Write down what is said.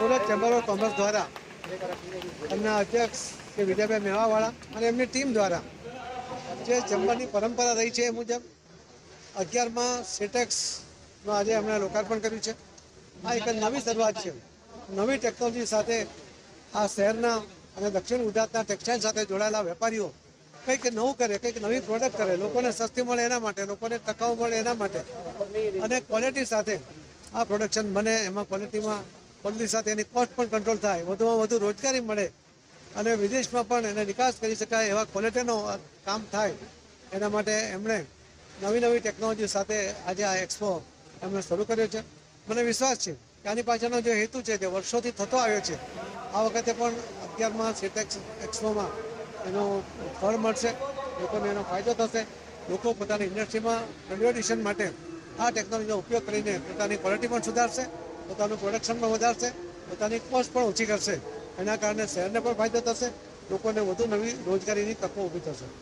Surat chamber of commerce દ્વારા એમના અધ્યક્ષ કે વિજયભાઈ મેવાવાળા અને એમની ટીમ દ્વારા જે ચેમ્બરની પરંપરા રહી છે એ મુજબ અગિયારમાં સેટેક્સનું આજે એમણે લોકાર્પણ કર્યું છે. આ એક નવી શરૂઆત છે. નવી ટેકનોલોજી સાથે આ શહેરના અને દક્ષિણ ગુજરાતના ટેક્સટાઇલ સાથે જોડાયેલા વેપારીઓ કંઈક નવું કરે, કંઈક નવી પ્રોડક્ટ કરે, લોકોને સસ્તી મળે એના માટે, લોકોને ટકાઉ મળે એના માટે અને ક્વોલિટી સાથે આ પ્રોડક્શન બને, એમાં ક્વોલિટીમાં ક્વોલિટી સાથે એની કોસ્ટ પણ કંટ્રોલ થાય. વધુમાં વધુ રોજગારી મળે અને વિદેશમાં પણ એને નિકાસ કરી શકાય એવા ક્વોલિટીનો કામ થાય. એના માટે એમણે નવી નવી ટેકનોલોજી સાથે આજે આ એક્સપો એમણે શરૂ કર્યો છે. મને વિશ્વાસ છે કે આની પાછળનો જે હેતુ છે જે વર્ષોથી થતો આવ્યો છે. આ વખતે પણ અત્યારમાં સિટેક્સ એક્સપોમાં એનો ફળ મળશે. લોકોને એનો ફાયદો થશે. લોકો પોતાની ઇન્ડસ્ટ્રીમાં વેલ્યુએડિશન માટે આ ટેકનોલોજીનો ઉપયોગ કરીને પોતાની ક્વોલિટી પણ સુધારશે. પોતાનું પ્રોડક્શન પણ વધારશે, પોતાની કોસ્ટ પણ ઓછી કરશે. એના કારણે શહેરને પણ ફાયદો થશે, લોકોને વધુ નવી રોજગારીની તકો ઊભી થશે.